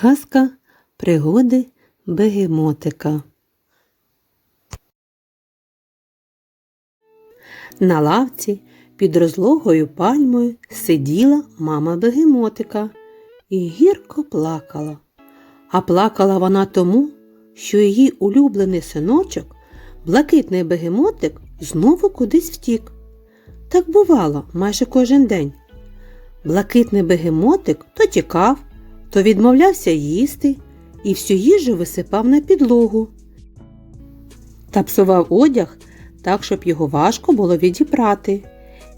Казка пригоди бегемотика. На лавці під розлогою пальмою сиділа мама бегемотика і гірко плакала. А плакала вона тому, що її улюблений синочок, блакитний бегемотик, знову кудись втік. Так бувало майже кожен день. Блакитний бегемотик то тікав, то відмовлявся їсти і всю їжу висипав на підлогу. Та псував одяг так, щоб його важко було відібрати.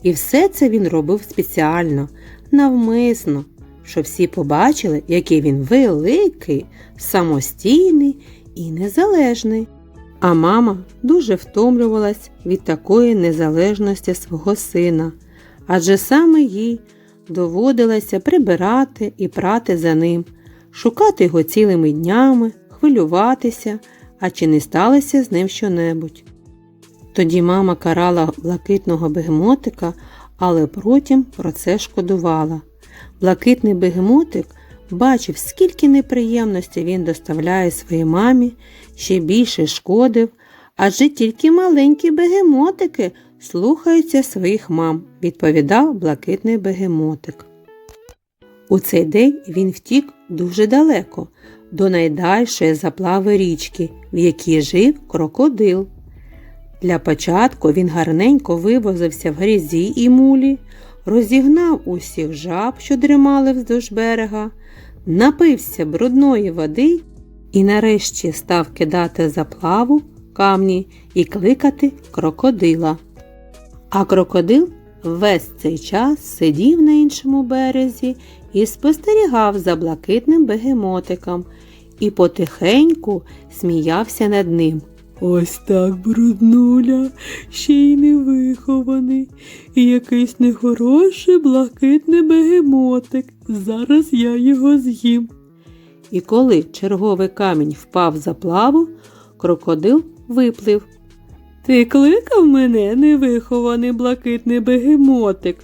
І все це він робив спеціально, навмисно, щоб всі побачили, який він великий, самостійний і незалежний. А мама дуже втомлювалась від такої незалежності свого сина, адже саме їй доводилося прибирати і прати за ним, шукати його цілими днями, хвилюватися, а чи не сталося з ним щонебудь. Тоді мама карала блакитного бегемотика, але потім про це шкодувала. Блакитний бегемотик бачив, скільки неприємностей він доставляє своїй мамі, ще більше шкодив, адже тільки маленькі бегемотики слухаються своїх мам, відповідав блакитний бегемотик. У цей день він втік дуже далеко, до найдальшої заплави річки, в якій жив крокодил. Для початку він гарненько вивозився в грязі і мулі, розігнав усіх жаб, що дрімали вздовж берега, напився брудної води і нарешті став кидати заплаву камні і кликати крокодила. А крокодил весь цей час сидів на іншому березі і спостерігав за блакитним бегемотиком і потихеньку сміявся над ним. Ось так бруднуля, ще й невихований, і якийсь нехороший блакитний бегемотик. Зараз я його з'їм. І коли черговий камінь впав за плаву, крокодил виплив. Ти кликав мене, невихований блакитний бегемотик?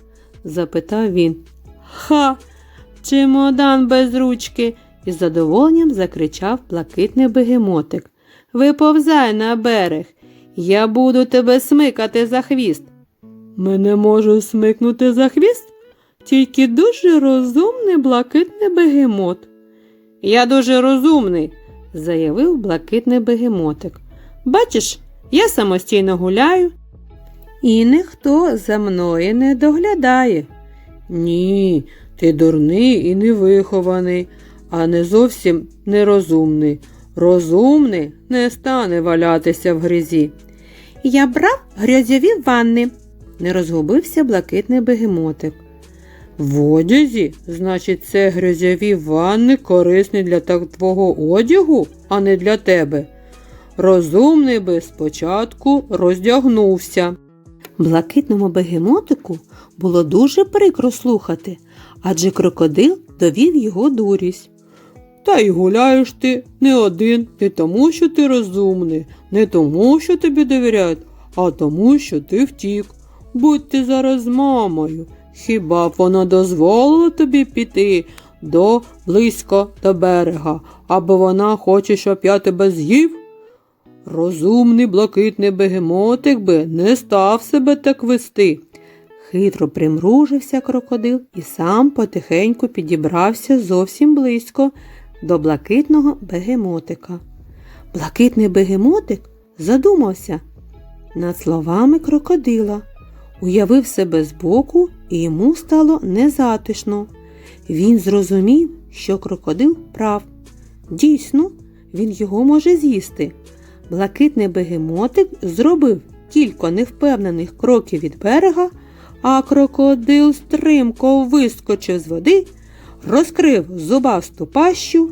запитав він. Ха, чемодан без ручки, із задоволенням закричав блакитний бегемотик. Виповзай на берег, я буду тебе смикати за хвіст. Мене можу смикнути за хвіст, тільки дуже розумний блакитний бегемот. Я дуже розумний, заявив блакитний бегемотик. Бачиш, я самостійно гуляю, і ніхто за мною не доглядає. Ні, ти дурний і невихований, а не зовсім нерозумний. Розумний не стане валятися в грязі. Я брав грязьові ванни, не розгубився блакитний бегемотик. В одязі, значить, це грязьові ванни корисні для твого одягу, а не для тебе. Розумний би спочатку роздягнувся. Блакитному бегемотику було дуже прикро слухати, адже крокодил довів його дурість. Та й гуляєш ти не один, не тому, що ти розумний, не тому, що тобі довіряють, а тому, що ти втік. Будь ти зараз мамою. Хіба б вона дозволила тобі піти до близько до берега, або вона хоче, щоб я тебе з'їв? Розумний блакитний бегемотик би не став себе так вести. Хитро примружився крокодил і сам потихеньку підібрався зовсім близько до блакитного бегемотика. Блакитний бегемотик задумався над словами крокодила, уявив себе збоку, і йому стало незатишно. Він зрозумів, що крокодил прав. Дійсно, він його може з'їсти. Блакитний бегемотик зробив кілька невпевнених кроків від берега, а крокодил стрімко вискочив з води, розкрив зубасту пащу.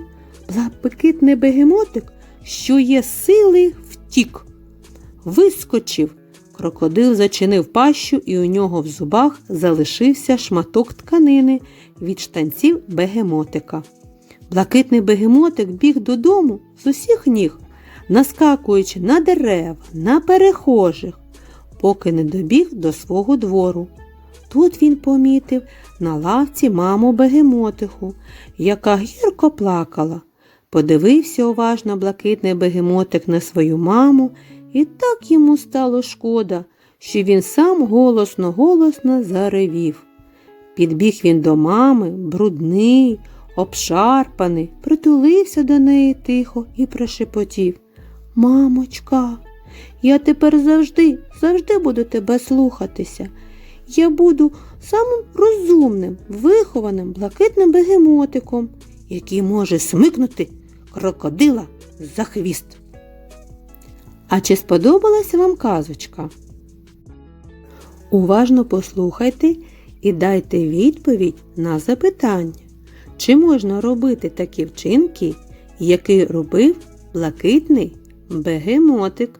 Блакитний бегемотик, що є сили, втік. Вискочив. Крокодил зачинив пащу, і у нього в зубах залишився шматок тканини від штанців бегемотика. Блакитний бегемотик біг додому з усіх ніг, наскакуючи на дерева, на перехожих, поки не добіг до свого двору. Тут він помітив на лавці маму бегемотиху, яка гірко плакала. Подивився уважно блакитний бегемотик на свою маму, і так йому стало шкода, що він сам голосно-голосно заревів. Підбіг він до мами, брудний, обшарпаний, притулився до неї тихо і прошепотів. Мамочка, я тепер завжди, завжди буду тебе слухатися. Я буду самим розумним, вихованим, блакитним бегемотиком, який може смикнути крокодила за хвіст. А чи сподобалася вам казочка? Уважно послухайте і дайте відповідь на запитання, чи можна робити такі вчинки, які робив блакитний бегемотик.